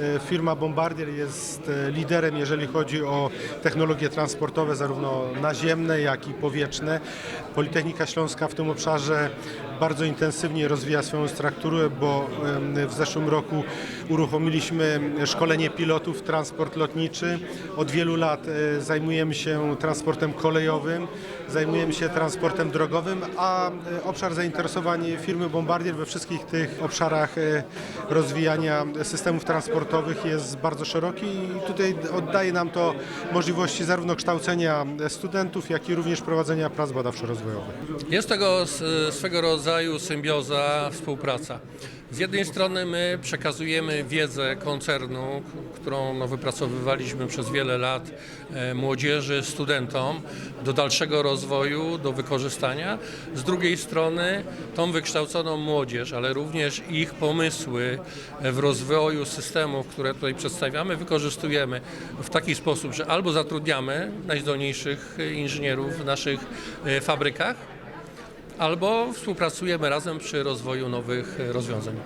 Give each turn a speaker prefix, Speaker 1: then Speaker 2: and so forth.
Speaker 1: E, Firma Bombardier jest e, liderem, jeżeli chodzi o technologie transportowe, zarówno naziemne, jak i powietrzne. Politechnika Śląska w tym obszarze bardzo intensywnie rozwija swoją strukturę, bo w zeszłym roku uruchomiliśmy szkolenie pilotów transport lotniczy. Od wielu lat e, zajmujemy się transportem kolejowym, zajmujemy się transportem drogowym, a e, obszar zainteresowań firmy Bombardier we wszystkich tych obszarach e, rozwijania systemów transportowych jest bardzo szeroki i tutaj oddaje nam to możliwości zarówno kształcenia studentów, jak i również prowadzenia prac badawczo-rozwojowych.
Speaker 2: Jest tego swego rodzaju symbioza, współpraca. Z jednej strony my przekazujemy wiedzę koncernu, którą no, wypracowywaliśmy przez wiele lat e, młodzieży, studentom do dalszego rozwoju, do wykorzystania. Z drugiej strony tą wykształconą młodzież, ale również ich pomysły w rozwoju systemów, które tutaj przedstawiamy, wykorzystujemy w taki sposób, że albo zatrudniamy najzdolniejszych inżynierów w naszych e, fabrykach, albo współpracujemy razem przy rozwoju nowych rozwiązań.